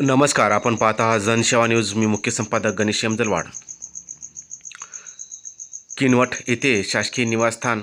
नमस्कार आपण पाहत आहात जनसेवा न्यूज. मी मुख्य संपादक गणेश यमदलवाड. किनवट येथे शासकीय निवासस्थान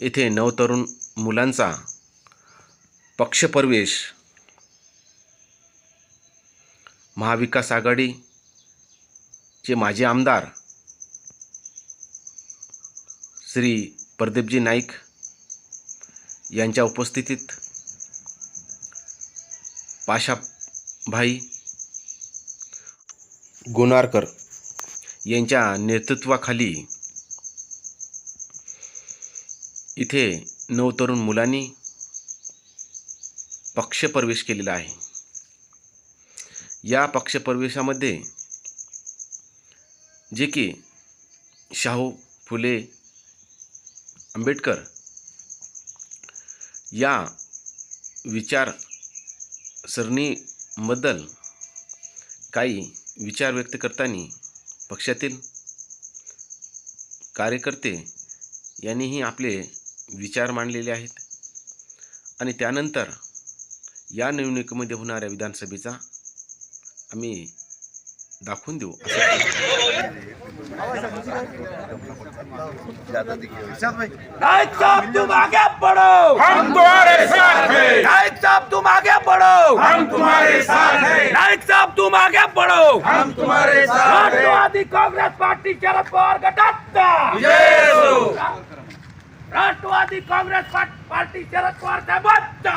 येथे नवतरुण मुलांचा पक्षप्रवेश. महाविकास आघाडीचे माजी आमदार श्री प्रदीपजी नाईक यांच्या उपस्थितीत पाशाभाई गुणारकर. यांच्या नेतृत्वाखाली इथे नवतरुण मुलांनी पक्षप्रवेश केलेला आहे. या पक्षप्रवेशामध्ये जे की शाहू फुले आंबेडकर या विचार सरणीबद्दल काही विचार व्यक्त करताना पक्षातील कार्यकर्ते यांनीही आपले विचार मांडलेले आहेत. आणि त्यानंतर या निवडणुकीमध्ये होणाऱ्या विधानसभेचा आम्ही दाखवून देऊ. नाइक साहब तुम आगे बढ़ो हम तुम्हारे साथ हैं. नाइक साहब तुम आगे बढ़ो हम तुम्हारे साथ हैं. नाइक साहब तुम आगे बढ़ो हम तुम्हारे साथ हैं. राष्ट्रवादी कांग्रेस पार्टी शरद पवार हो राष्ट्रवादी कांग्रेस पार्टी शरद पवार साहेबांचा.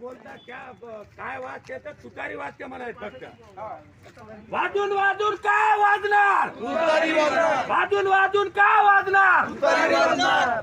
बोलता क्या काय वाजते तर तुतारी वाजते मला फक्त. वाजून वाजून काय वाजणार? वाजून वाजून काय वाजणार.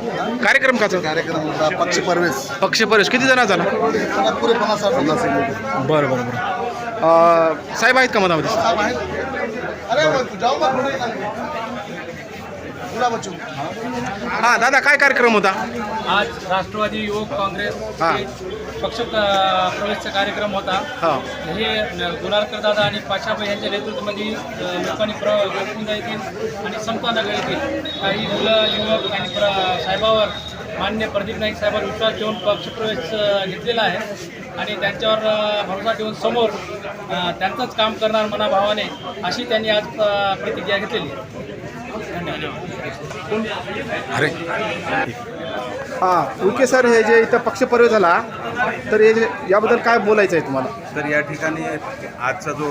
कार्यक्रम काचा कार्यक्रम होता पक्षप्रवेश पक्षप्रवेश किती जण झाला पुरे पन्नास साठ लोक असेल बरं बरं बरं. अं, साहेब आहेत का मनामध्ये साहेब आहेत. अरे जाऊ पुढे. हां दादा काय कार्यक्रम होता? आज राष्ट्रवादी युवक काँग्रेस हा. पक्ष प्र- प्रवेशचा कार्यक्रम होता. हां. हे न- गुणारकर दादा आणि पाशाबाई यांच्या नेतृत्वामध्ये अ, लोकांनी प्र येथील आणि संतानगर येथील काही मुलं युवक आणि प्र साहेबावर मान्य प्रदीप नाईक साहेबांवर विश्वास ठेवून पक्षप्रवेश अ, घेतलेला आहे. आणि त्यांच्यावर अ, भरोसा ठेवून समोर अ, त्यांचंच काम करणार मनाभावाने अशी त्यांनी आज अ, प्रतिज्ञा घेतलेली आहे. अरे. हां ओके सर हे जे इथं पक्षप्रवेश झाला तर हे जे याबद्दल काय बोलायचं आहे तुम्हाला? तर या ठिकाणी आजचा जो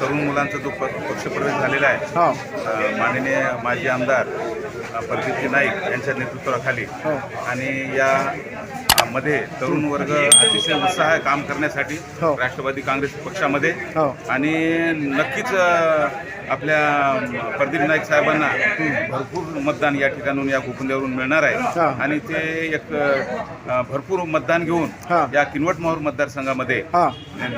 तरुण मुलांचा जो प- पक्षप्रवेश झालेला आहे हां. अ, माननीय माजी आमदार अ, प्रदीपजी नाईक यांच्या नेतृत्वाखाली हो. आणि या मध्ये तरुण वर्ग अतिशय उत्साह आहे काम करण्यासाठी हो. राष्ट्रवादी काँग्रेस पक्षामध्ये हो. आणि नक्कीच अ, आपल्या प्रदीप नाईक साहेबांना भरपूर मतदान या ठिकाणून या भूखंड्यावरून मिळणार आहे हा. आणि ते एक अ, भरपूर मतदान घेऊन हा. या किनवट माहूर मतदारसंघामध्ये हां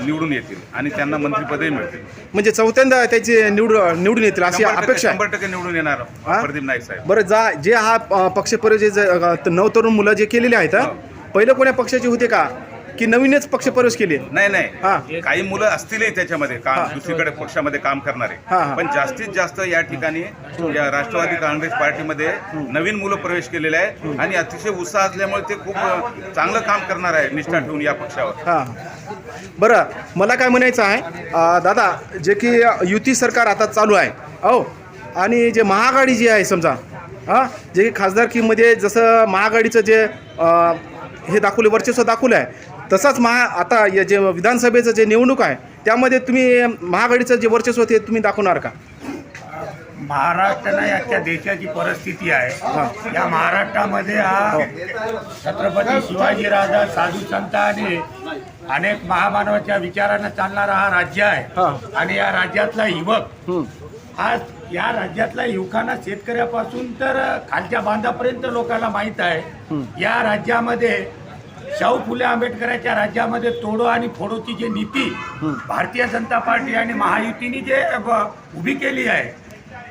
निवडून येतील आणि त्यांना मंत्रिपदही मिळतील म्हणजे चौथ्यांदा त्याचे निवड निवडून येतील अशी शंभर टक्के- अपेक्षा आहे शंभर टक्के निवडून येणार हा? प्रदीप नाईक साहेब बरं जा जे हा अ, पक्षप्रवेश जे अ, नवतरुण मुलं जे केलेले आहेत हो. पहिलं कोण्या पक्षाचे होते का? की नवीनच पक्षप्रवेश केले? नाही हा. नाही काही मुलं असतीलही त्याच्यामध्ये काम दुसरीकडे पक्षामध्ये काम करणारे. हा, हा. पण जास्तीत जास्त या ठिकाणी या राष्ट्रवादी काँग्रेस पार्टीमध्ये नवीन मुलं प्रवेश केलेले आहे आणि अतिशय उत्साह असल्यामुळे ते खूप अ, चांगलं काम करणार आहे निष्ठा ठेवून या पक्षावर. हां. बरं मला काय म्हणायचं आहे अ, दादा जे की युती सरकार आता चालू आहे अहो आणि जे महाआघाडी जी आहे समजा हां जे की खासदारकीमध्ये जसं महाआघाडीचं जे अ, हे दाखवले वर्चस्व दाखवलं आहे तसाच महा आता या जे विधानसभेचं जे निवडणूक आहे त्यामध्ये तुम्ही महाआघाडीचं जे वर्चस्व ते तुम्ही दाखवणार का? महाराष्ट्र याच्या देशाची परिस्थिती आहे. या महाराष्ट्रामध्ये हा छत्रपती शिवाजी राजा साधू संत आणि अनेक महामानवाच्या विचारानं चालणारा हा राज्य आहे. आणि या राज्यातला युवक आज या राज्यातल्या युवकांना शेतकऱ्यापासून तर खालच्या बांधापर्यंत लोकांना माहीत आहे. या राज्यामध्ये शाहू फुले आंबेडकरांच्या राज्यामध्ये तोडो आणि फोडोची जी नीती भारतीय जनता पार्टी आणि महायुतीने जे उभी केली आहे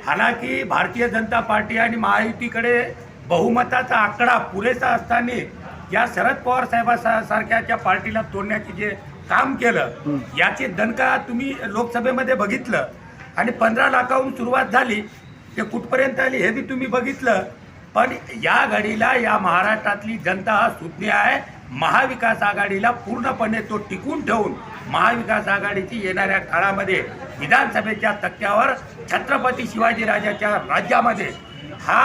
हालाकी भारतीय जनता पार्टी आणि महायुतीकडे बहुमताचा आकडा पुरेसा असताना या शरद पवार साहेबा सारख्याच्या पार्टीला तोडण्याचे जे काम केलं याचे दणका तुम्ही लोकसभेमध्ये बघितलं आणि पंधरा लाखाहून सुरुवात झाली ते कुठपर्यंत आली हे बी तुम्ही बघितलं. पण या घडीला या महाराष्ट्रातली जनता हा सुज्ञ आहे. महाविकास आघाडीला पूर्णपणे तो टिकून ठेवून महाविकास आघाडीची येणाऱ्या काळामध्ये विधानसभेच्या तक्त्यावर छत्रपती शिवाजीराजाच्या राज्यामध्ये हा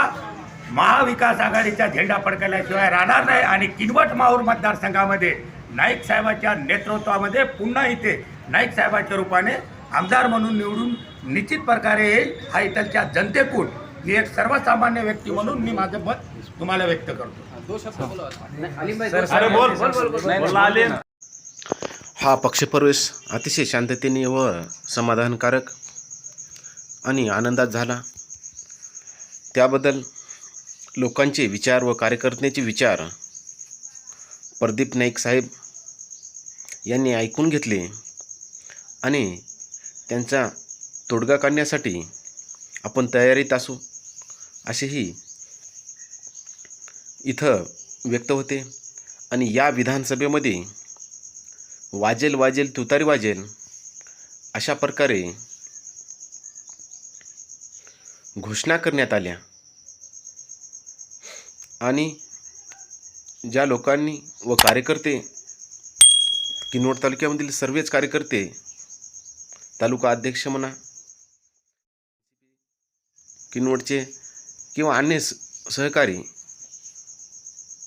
महाविकास आघाडीचा झेंडा फडकल्याशिवाय राहणार नाही. आणि किनवट माहूर मतदारसंघामध्ये नाईक साहेबाच्या नेतृत्वामध्ये पुन्हा इथे नाईक साहेबाच्या रूपाने आमदार म्हणून निवडून निश्चित प्रकारे येईल हा इथलच्या जनतेकून मी एक सर्वसामान्य व्यक्ती म्हणून मी माझं मत तुम्हाला व्यक्त करतो. हा पक्षप्रवेश अतिशय शांततेने व समाधानकारक आणि आनंदात झाला. त्याबद्दल लोकांचे विचार व कार्यकर्त्याचे विचार प्रदीप नाईक साहेब यांनी ऐकून घेतले आणि त्यांचा तोडगा काढण्यासाठी आपण तयारीत असू असेही इथं व्यक्त होते. आणि या विधानसभेमध्ये वाजेल वाजेल तुतारी वाजेल अशा प्रकारे घोषणा करण्यात आल्या. आणि ज्या लोकांनी व कार्यकर्ते किनवट तालुक्यामधील सर्वच कार्यकर्ते तालुका अध्यक्ष म्हणा किनवटचे किंवा अन्य सहकारी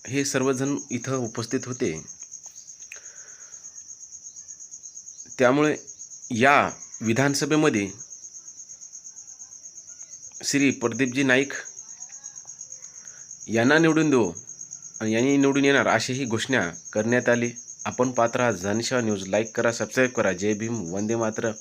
हे सर्वजण इथं उपस्थित होते. त्यामुळे या विधानसभेमध्ये श्री प्रदीपजी नाईक यांना निवडून देऊ आणि यांनी निवडून येणार अशी घोषणा करण्यात आली. आपण पात्र हा जनशा न्यूज. लाईक करा सबस्क्राईब करा. जय भीम. वंदे मात्र